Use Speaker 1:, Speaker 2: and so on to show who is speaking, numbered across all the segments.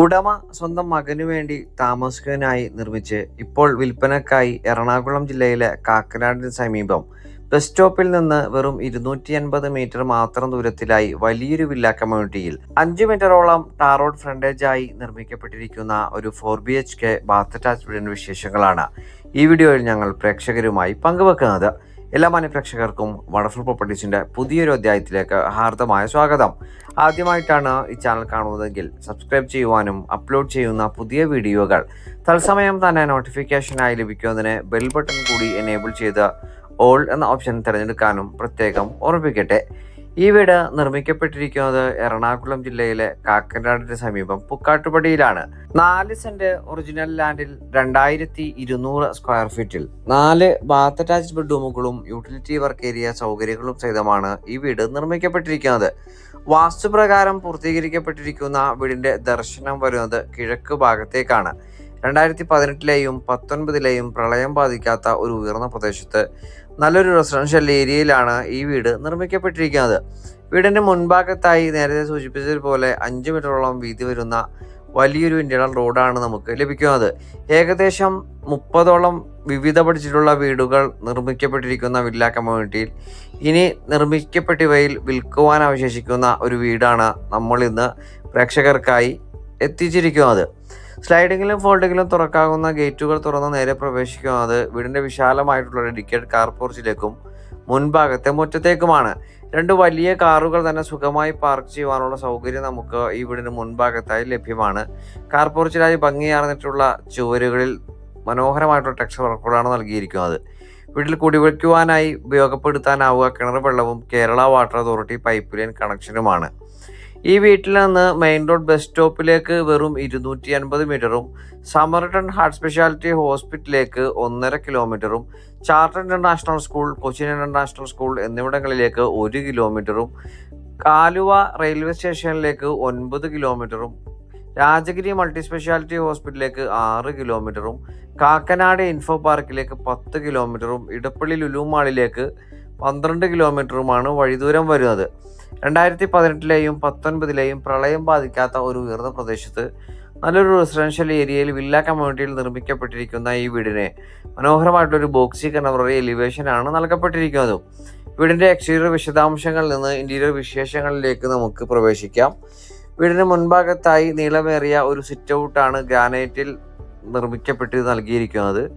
Speaker 1: ഉടമ സ്വന്തം മകനു വേണ്ടി താമസിക്കാനായി നിർമ്മിച്ച് ഇപ്പോൾ വിൽപ്പനക്കായി എറണാകുളം ജില്ലയിലെ കാക്കനാടിന് സമീപം. ബസ് സ്റ്റോപ്പിൽ നിന്ന് വെറും ഇരുന്നൂറ്റി അൻപത് മീറ്റർ മാത്രം ദൂരത്തിലായി വലിയൊരു വില്ല കമ്മ്യൂണിറ്റിയിൽ അഞ്ചു മീറ്ററോളം ടാർ റോഡ് ഫ്രണ്ടേജായി നിർമ്മിക്കപ്പെട്ടിരിക്കുന്ന ഒരു four B H K bath attach വീടിന്റെ വിശേഷങ്ങളാണ് ഈ വീഡിയോയിൽ ഞങ്ങൾ പ്രേക്ഷകരുമായി പങ്കുവെക്കുന്നത്. എല്ലാ മാന്യപ്രേക്ഷകർക്കും വണ്ടർഫുൾ പ്രോപ്പർട്ടീസിന്റെ പുതിയൊരു അധ്യായത്തിലേക്ക് ഹാർദമായ സ്വാഗതം. ആദ്യമായിട്ടാണ് ഈ ചാനൽ കാണുന്നതെങ്കിൽ സബ്സ്ക്രൈബ് ചെയ്യുവാനും അപ്ലോഡ് ചെയ്യുന്ന പുതിയ വീഡിയോകൾ തത്സമയം തന്നെ നോട്ടിഫിക്കേഷനായി ലഭിക്കുന്നതിന് ബെൽ ബട്ടൺ കൂടി എനേബിൾ ചെയ്ത് ഓൾ എന്ന ഓപ്ഷൻ തിരഞ്ഞെടുക്കാനും പ്രത്യേകം ഓർമ്മിപ്പിക്കട്ടെ. ഈ വീട് നിർമ്മിക്കപ്പെട്ടിരിക്കുന്നത് എറണാകുളം ജില്ലയിലെ കാക്കനാടിന് സമീപം പുക്കാട്ടുപടിയിലാണ്. നാല് സെന്റ് ഒറിജിനൽ ലാൻഡിൽ രണ്ടായിരത്തി ഇരുന്നൂറ് സ്ക്വയർ ഫീറ്റിൽ നാല് ബാത്ത് അറ്റാച്ച്ഡ് ബെഡ്റൂമുകളും യൂട്ടിലിറ്റി വർക്ക് ഏരിയ സൗകര്യങ്ങളും സഹിതമാണ് ഈ വീട് നിർമ്മിക്കപ്പെട്ടിരിക്കുന്നത്. വാസ്തുപ്രകാരം പൂർത്തീകരിക്കപ്പെട്ടിരിക്കുന്ന വീടിന്റെ ദർശനം വരുന്നത് കിഴക്ക് ഭാഗത്തേക്കാണ്. രണ്ടായിരത്തി പതിനെട്ടിലെയും പത്തൊൻപതിലെയും പ്രളയം ബാധിക്കാത്ത ഒരു ഉയർന്ന പ്രദേശത്ത് നല്ലൊരു റെസിഡൻഷ്യൽ ഏരിയയിലാണ് ഈ വീട് നിർമ്മിക്കപ്പെട്ടിരിക്കുന്നത്. വീടിന്റെ മുൻഭാഗത്തായി നേരത്തെ സൂചിപ്പിച്ചതുപോലെ അഞ്ച് മീറ്ററോളം വീതി വരുന്ന വലിയൊരു ഇന്ത്യൻ റോഡാണ് നമുക്ക് ലഭിക്കുന്നത്. ഏകദേശം മുപ്പതോളം വിവിധ പഠിച്ചിട്ടുള്ള വീടുകൾ നിർമ്മിക്കപ്പെട്ടിരിക്കുന്ന വില്ല കമ്മ്യൂണിറ്റിയിൽ ഇനി നിർമ്മിക്കപ്പെട്ടവയിൽ വിൽക്കുവാൻ അവശേഷിക്കുന്ന ഒരു വീടാണ് നമ്മൾ ഇന്ന് പ്രേക്ഷകർക്കായി എത്തിച്ചിരിക്കുന്നത്. സ്ലൈഡിങ്ങിലും ഫോൾഡിങ്ങിലും തുറക്കാവുന്ന ഗേറ്റുകൾ തുറന്ന് നേരെ പ്രവേശിക്കുന്നത് വീടിന്റെ വിശാലമായിട്ടുള്ള ഡെഡിക്കേറ്റ് കാർ പോർച്ചിലേക്കും മുൻഭാഗത്തെ മുറ്റത്തേക്കുമാണ്. രണ്ട് വലിയ കാറുകൾ തന്നെ സുഖമായി പാർക്ക് ചെയ്യുവാനുള്ള സൗകര്യം നമുക്ക് ഈ വീടിന് മുൻഭാഗത്തായി ലഭ്യമാണ്. കാർ പോർച്ചിലായി ഭംഗിയാർന്നിട്ടുള്ള ചുവരുകളിൽ മനോഹരമായിട്ടുള്ള ടെക്സ്ചർ വർക്കുകളാണ് നൽകിയിരിക്കുന്നത്. വീട്ടിൽ കുടിവെക്കുവാനായി ഉപയോഗപ്പെടുത്താനാവുക കിണർ വെള്ളവും Kerala water authority pipe line കണക്ഷനുമാണ് ഈ വീട്ടിൽ നിന്ന് മെയിൻ റോഡ് ബസ് സ്റ്റോപ്പിലേക്ക് വെറും ഇരുന്നൂറ്റി അൻപത് മീറ്ററും സമർട്ടൺ ഹാർട്ട് സ്പെഷ്യാലിറ്റി ഹോസ്പിറ്റലിലേക്ക് ഒന്നര കിലോമീറ്ററും charter international school Cochin international school എന്നിവിടങ്ങളിലേക്ക് ഒരു കിലോമീറ്ററും കാലുവ റെയിൽവേ സ്റ്റേഷനിലേക്ക് ഒൻപത് കിലോമീറ്ററും രാജഗിരി മൾട്ടി സ്പെഷ്യാലിറ്റി ഹോസ്പിറ്റലിലേക്ക് ആറ് കിലോമീറ്ററും കാക്കനാട് ഇൻഫോ പാർക്കിലേക്ക് പത്ത് കിലോമീറ്ററും ഇടപ്പള്ളി ലുലു മാളിലേക്ക് പന്ത്രണ്ട് കിലോമീറ്ററുമാണ് വഴിദൂരം വരുന്നത്. രണ്ടായിരത്തി പതിനെട്ടിലെയും പത്തൊൻപതിലെയും പ്രളയം ബാധിക്കാത്ത ഒരു ഉയർന്ന പ്രദേശത്ത് നല്ലൊരു റെസിഡൻഷ്യൽ ഏരിയയിൽ വില്ല കമ്മ്യൂണിറ്റിയിൽ നിർമ്മിക്കപ്പെട്ടിരിക്കുന്ന ഈ വീടിന് മനോഹരമായിട്ടൊരു ബോക്സി കണവറി എലിവേഷനാണ് നൽകപ്പെട്ടിരിക്കുന്നത്. വീടിന്റെ എക്സ്റ്റീരിയർ വിശദാംശങ്ങളിൽ നിന്ന് ഇന്റീരിയർ വിശേഷങ്ങളിലേക്ക് നമുക്ക് പ്രവേശിക്കാം. വീടിന് മുൻഭാഗത്തായി നീളമേറിയ ഒരു സിറ്റ് ഔട്ടാണ് ഗ്രാനൈറ്റിൽ നിർമ്മിക്കപ്പെട്ട് നൽകിയിരിക്കുന്നത്.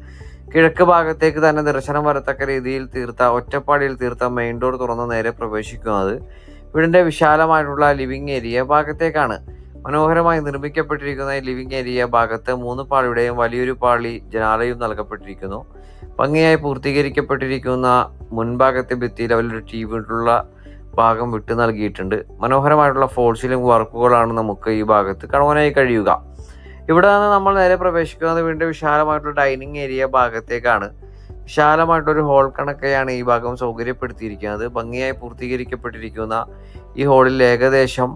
Speaker 1: കിഴക്ക് ഭാഗത്തേക്ക് തന്നെ ദർശനം വരത്തക്ക രീതിയിൽ തീർത്ത ഒറ്റപ്പാടിയിൽ തീർത്ത മെയിൻ ഡോർ തുറന്ന് നേരെ പ്രവേശിക്കുന്നത് വീടിന്റെ വിശാലമായിട്ടുള്ള ലിവിംഗ് ഏരിയ ഭാഗത്തേക്കാണ്. മനോഹരമായി നിർമ്മിക്കപ്പെട്ടിരിക്കുന്ന ലിവിംഗ് ഏരിയ ഭാഗത്ത് മൂന്ന് പാളിയുടെയും വലിയൊരു പാളി ജനാലയും നൽകപ്പെട്ടിരിക്കുന്നു. ഭംഗിയായി പൂർത്തീകരിക്കപ്പെട്ടിരിക്കുന്ന മുൻഭാഗത്തെ ഭിത്തിയിൽ വലിയൊരു ടി വിട്ടുള്ള ഭാഗം വിട്ടു നൽകിയിട്ടുണ്ട്. മനോഹരമായിട്ടുള്ള ഫോൾസിലും വർക്കുകളാണ് നമുക്ക് ഈ ഭാഗത്ത് കാണുവാനായി കഴിയുക. ഇവിടെ നിന്ന് നമ്മൾ നേരെ പ്രവേശിക്കുന്നത്. വീണ്ടും വിശാലമായിട്ടുള്ള ഡൈനിങ് ഏരിയ ഭാഗത്തേക്കാണ്. വിശാലമായിട്ടൊരു ഹോൾ കണക്കെയാണ് ഈ ഭാഗം സൗകര്യപ്പെടുത്തിയിരിക്കുന്നത്. ഭംഗിയായി പൂർത്തീകരിക്കപ്പെട്ടിരിക്കുന്ന ഈ ഹോളിൽ ഏകദേശം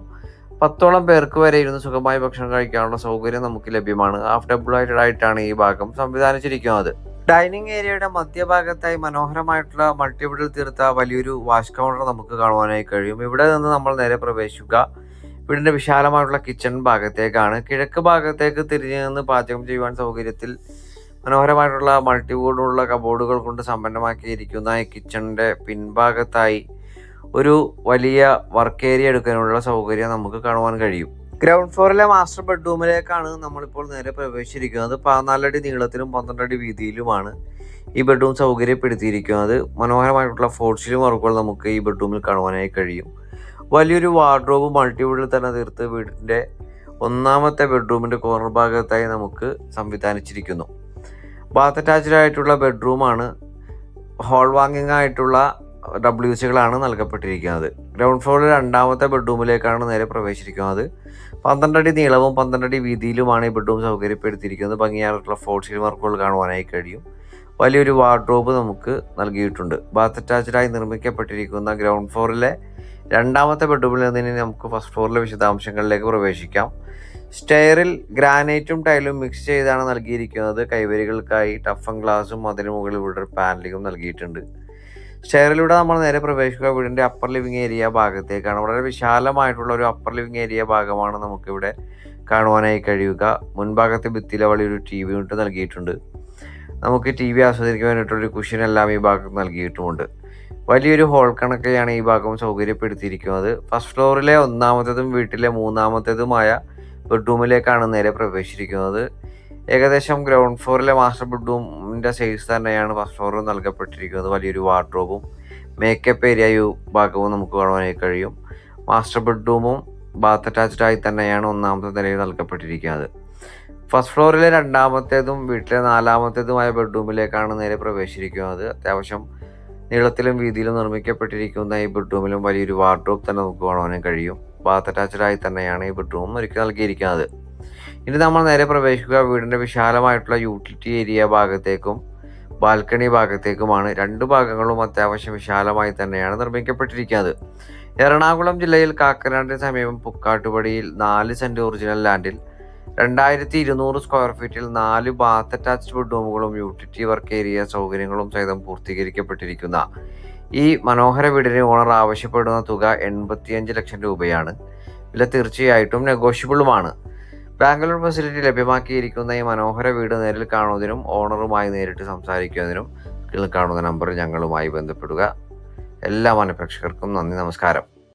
Speaker 1: പത്തോളം പേർക്ക് വരെ ഇരുന്ന് സുഖമായി ഭക്ഷണം കഴിക്കാനുള്ള സൗകര്യം നമുക്ക് ലഭ്യമാണ്. ഹാഫ് ഡബിളായിട്ടഡ് ആയിട്ടാണ് ഈ ഭാഗം സംവിധാനിച്ചിരിക്കുന്നത്. ഡൈനിങ് ഏരിയയുടെ മധ്യഭാഗത്തായി മനോഹരമായിട്ടുള്ള മൾട്ടിവിഡിൽ തീർത്ത വലിയൊരു വാഷ് കൗണ്ടർ നമുക്ക് കാണുവാനായി കഴിയും. ഇവിടെ നിന്ന് നമ്മൾ നേരെ പ്രവേശിക്കുക. വീടിന്റെ വിശാലമായിട്ടുള്ള കിച്ചൺ ഭാഗത്തേക്കാണ്. കിഴക്ക് ഭാഗത്തേക്ക് തിരിഞ്ഞു നിന്ന് പാചകം ചെയ്യുവാൻ സൗകര്യത്തിൽ മനോഹരമായിട്ടുള്ള മൾട്ടിവുഡുള്ള കബോർഡുകൾ കൊണ്ട് സമ്പന്നമാക്കിയിരിക്കുന്ന ഈ കിച്ചണിന്റെ പിൻഭാഗത്തായി ഒരു വലിയ വർക്ക് ഏരിയ എടുക്കാനുള്ള സൗകര്യം നമുക്ക് കാണുവാൻ കഴിയും. ഗ്രൗണ്ട് ഫ്ലോറിലെ മാസ്റ്റർ ബെഡ്റൂമിലേക്കാണ് നമ്മളിപ്പോൾ നേരെ പ്രവേശിച്ചിരിക്കുന്നത്. പതിനാലടി നീളത്തിലും പന്ത്രണ്ടടി വീതിയിലുമാണ് ഈ ബെഡ്റൂം സൗകര്യപ്പെടുത്തിയിരിക്കുന്നത്. മനോഹരമായിട്ടുള്ള ഫോർട്സിലും വർക്കുകൾ നമുക്ക് ഈ ബെഡ്റൂമിൽ കാണുവാനായി കഴിയും. വലിയൊരു വാർഡ്രോബ് മൾട്ടിവുഡിൽ തന്നെ തീർത്ത് വീടിന്റെ ഒന്നാമത്തെ ബെഡ്റൂമിന്റെ കോർണർ ഭാഗത്തായി നമുക്ക് സംവിധാനിച്ചിരിക്കുന്നു. ബാത്ത് അറ്റാച്ച്ഡ് ആയിട്ടുള്ള ബെഡ്റൂമാണ് ഹോൾ വാങ്ങിങ് ആയിട്ടുള്ള ഡബ്ല്യു സികളാണ് നൽകപ്പെട്ടിരിക്കുന്നത്. ഗ്രൗണ്ട് ഫ്ലോറിൽ രണ്ടാമത്തെ ബെഡ്റൂമിലേക്കാണ് നേരെ പ്രവേശിച്ചിരിക്കുന്നത്. അടി നീളവും പന്ത്രണ്ടടി വീതിയിലുമാണ് ഈ ബെഡ്റൂം സൗകര്യപ്പെടുത്തിയിരിക്കുന്നത്. ഭംഗിയായിട്ടുള്ള ഫോർട്സിൽ വർക്കുകൾ കാണുവാനായി കഴിയും. വലിയൊരു വാർഡ്രോബ് നമുക്ക് നൽകിയിട്ടുണ്ട്. ബാത്ത് അറ്റാച്ച്ഡായി നിർമ്മിക്കപ്പെട്ടിരിക്കുന്ന ഗ്രൗണ്ട് ഫ്ലോറിലെ രണ്ടാമത്തെ ബെഡ്റൂമിൽ നിന്ന് നമുക്ക് ഫസ്റ്റ് ഫ്ലോറിലെ വിശദാംശങ്ങളിലേക്ക് പ്രവേശിക്കാം. സ്റ്റെയറിൽ ഗ്രാനൈറ്റും ടൈലും മിക്സ് ചെയ്താണ് നൽകിയിരിക്കുന്നത്. കൈവരികൾക്കായി ടഫൻ ഗ്ലാസും അതിന് മുകളിൽ ഇവിടെ ഒരു പാനലിങ്ങും നൽകിയിട്ടുണ്ട്. സ്റ്റെയറിലൂടെ നമ്മൾ നേരെ പ്രവേശിക്കുക. വീടിന്റെ അപ്പർ ലിവിങ് ഏരിയ ഭാഗത്തേക്കാണ്. വളരെ വിശാലമായിട്ടുള്ള ഒരു അപ്പർ ലിവിങ് ഏരിയ ഭാഗമാണ് നമുക്കിവിടെ കാണുവാനായി കഴിയുക. മുൻഭാഗത്തെ ഭിത്തിയിലെ ഒരു ടി വി യൂണിറ്റ് നൽകിയിട്ടുണ്ട്. നമുക്ക് ടി വി ആസ്വദിക്കാൻ വേണ്ടിയിട്ടൊരു എല്ലാം ഈ ഭാഗത്ത് നൽകിയിട്ടുമുണ്ട് വലിയൊരു ഹോൾ കണക്കെയാണ് ഈ ഭാഗം സൗകര്യപ്പെടുത്തിയിരിക്കുന്നത്. ഫസ്റ്റ് ഫ്ലോറിലെ ഒന്നാമത്തേതും വീട്ടിലെ മൂന്നാമത്തേതുമായ ബെഡ്റൂമിലേക്കാണ് നേരെ പ്രവേശിച്ചിരിക്കുന്നത്. ഏകദേശം ഗ്രൗണ്ട് ഫ്ലോറിലെ മാസ്റ്റർ ബെഡ്റൂമിന്റെ സൈസ് തന്നെയാണ് ഫസ്റ്റ് ഫ്ലോറിൽ നൽകപ്പെട്ടിരിക്കുന്നത്. വലിയൊരു വാർഡ്രോബും മേക്കപ്പ് ഏരിയയും ഭാഗവും നമുക്ക് കാണുവാനായി കഴിയും. മാസ്റ്റർ ബെഡ്റൂമും ബാത്ത് അറ്റാച്ച്ഡ് ആയി തന്നെയാണ് ഒന്നാമത്തെ നിലയിൽ നൽകപ്പെട്ടിരിക്കുന്നത്. ഫസ്റ്റ് ഫ്ലോറിലെ രണ്ടാമത്തേതും വീട്ടിലെ നാലാമത്തേതുമായ ബെഡ്റൂമിലേക്കാണ് നേരെ പ്രവേശിച്ചിരിക്കുന്നത്. അത്യാവശ്യം നീളത്തിലും വീതിയിലും നിർമ്മിക്കപ്പെട്ടിരിക്കുന്ന ഈ ബെഡ്റൂമിലും വലിയൊരു വാർഡ്രോബ് തന്നെ നമുക്ക് കാണുവാനും കഴിയും. ബാത്ത് അറ്റാച്ച്ഡ് ആയി തന്നെയാണ് ഈ ബെഡ്റൂം ഒരുക്കി നൽകിയിരിക്കുന്നത്. ഇനി നമ്മൾ നേരെ പ്രവേശിക്കുക. വീടിന്റെ വിശാലമായിട്ടുള്ള യൂട്ടിലിറ്റി ഏരിയ ഭാഗത്തേക്കും ബാൽക്കണി ഭാഗത്തേക്കുമാണ്. രണ്ട് ഭാഗങ്ങളും അത്യാവശ്യം വിശാലമായി തന്നെയാണ് നിർമ്മിക്കപ്പെട്ടിരിക്കുന്നത്. എറണാകുളം ജില്ലയിൽ കാക്കനാടിന് സമീപം പുക്കാട്ടുപടിയിൽ നാല് സെന്റ് ഒറിജിനൽ ലാൻഡിൽ രണ്ടായിരത്തി ഇരുന്നൂറ് സ്ക്വയർ ഫീറ്റിൽ നാല് ബാത്ത് അറ്റാച്ച്ഡ് ബെഡ്റൂമുകളും യൂട്ടിലിറ്റി വർക്ക് ഏരിയ സൗകര്യങ്ങളും സഹിതം പൂർത്തീകരിക്കപ്പെട്ടിരിക്കുന്ന ഈ മനോഹര വീടിന് ഓണർ ആവശ്യപ്പെടുന്ന തുക എൺപത്തിയഞ്ച് ലക്ഷം രൂപയാണ്. വില തീർച്ചയായിട്ടും നെഗോഷ്യബിളുമാണ് ബാംഗ്ലൂർ ഫെസിലിറ്റി ലഭ്യമാക്കിയിരിക്കുന്ന ഈ മനോഹര വീട് നേരിൽ കാണുന്നതിനും ഓണറുമായി നേരിട്ട് സംസാരിക്കുന്നതിനും കാണുന്ന നമ്പറിൽ ഞങ്ങളുമായി ബന്ധപ്പെടുക. എല്ലാ മനപ്രേക്ഷകർക്കും നന്ദി നമസ്കാരം.